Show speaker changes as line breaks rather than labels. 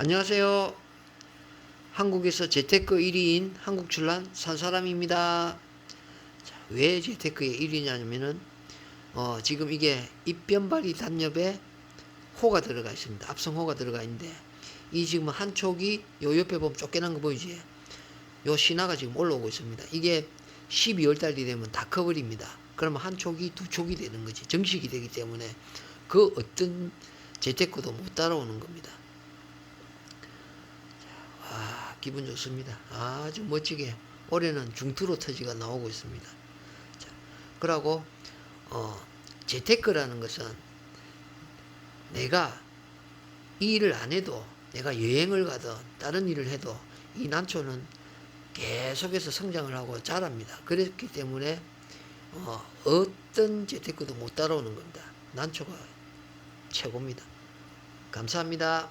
안녕하세요. 한국에서 재테크 1위인 한국출란 산사람입니다. 자, 왜 재테크의 1위냐면은 어, 지금 이게 입변발이 단엽에 호가 들어가 있습니다. 앞성호가 들어가 있는데 이 지금 한 촉이 요 옆에 보면 쫓겨난 거 보이지? 요 신화가 지금 올라오고 있습니다. 이게 12월 달이 되면 다 커버립니다. 그러면 한 촉이 두 촉이 되는 거지. 정식이 되기 때문에 그 어떤 재테크도 못 따라오는 겁니다. 아, 기분 좋습니다. 아주 멋지게 올해는 중투로 터지가 나오고 있습니다. 자, 그러고 어, 재테크라는 것은 내가 이 일을 안 해도 내가 여행을 가든 다른 일을 해도 이 난초는 계속해서 성장을 하고 자랍니다. 그렇기 때문에 어, 어떤 재테크도 못 따라오는 겁니다. 난초가 최고입니다. 감사합니다.